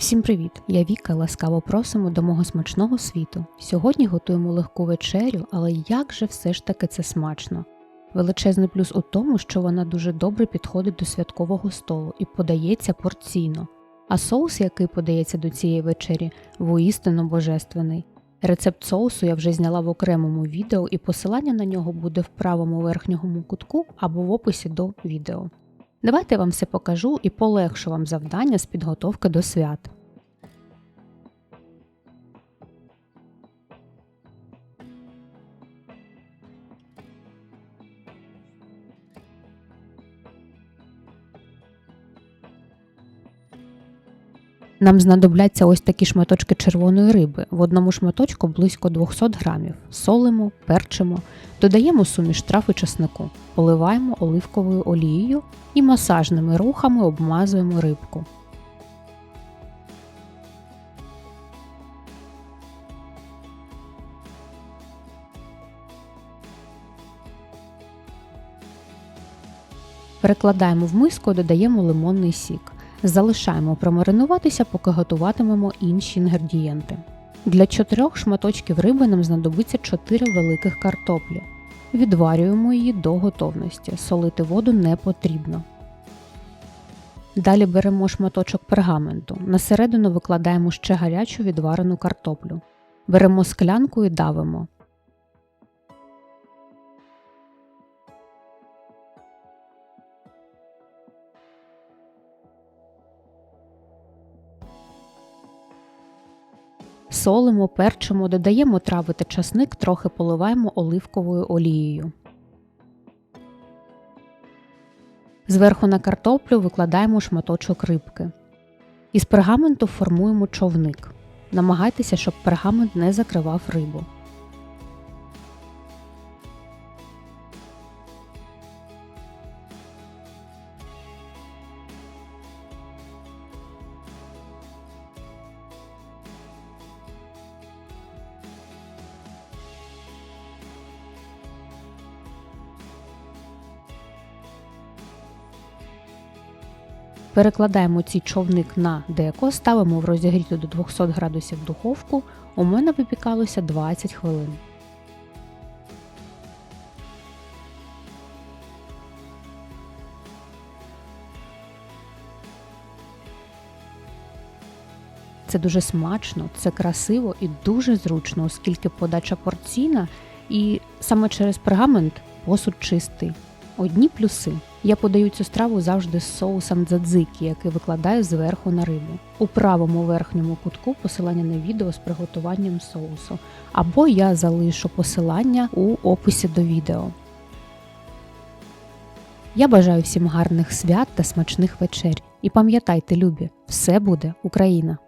Всім привіт! Я Віка. Ласкаво просимо до мого смачного світу. Сьогодні готуємо легку вечерю, але як же все ж таки це смачно? Величезний плюс у тому, що вона дуже добре підходить до святкового столу і подається порційно. А соус, який подається до цієї вечері, воістину божественний. Рецепт соусу я вже зняла в окремому відео, і посилання на нього буде в правому верхньому кутку або в описі до відео. Давайте я вам все покажу і полегшу вам завдання з підготовки до свят. Нам знадобляться ось такі шматочки червоної риби. В одному шматочку близько 200 грамів. Солимо, перчимо, додаємо суміш трав і чеснику, поливаємо оливковою олією і масажними рухами обмазуємо рибку. Перекладаємо в миску, додаємо лимонний сік. Залишаємо промаринуватися, поки готуватимемо інші інгредієнти. Для чотирьох шматочків риби нам знадобиться 4 великих картоплі. Відварюємо її до готовності, солити воду не потрібно. Далі беремо шматочок пергаменту. На середину викладаємо ще гарячу відварену картоплю. Беремо склянку і давимо. Солимо, перчимо, додаємо трави та часник, трохи поливаємо оливковою олією. Зверху на картоплю викладаємо шматочок рибки. Із пергаменту формуємо човник. Намагайтеся, щоб пергамент не закривав рибу. Перекладаємо цей човник на деко, ставимо в розігріту до 200 градусів духовку. У мене випікалося 20 хвилин. Це дуже смачно, це красиво і дуже зручно, оскільки подача порційна і саме через пергамент посуд чистий. Одні плюси. Я подаю цю страву завжди з соусом дзадзики, який викладаю зверху на рибу. У правому верхньому кутку посилання на відео з приготуванням соусу. Або я залишу посилання у описі до відео. Я бажаю всім гарних свят та смачних вечер. І пам'ятайте, любі, все буде Україна!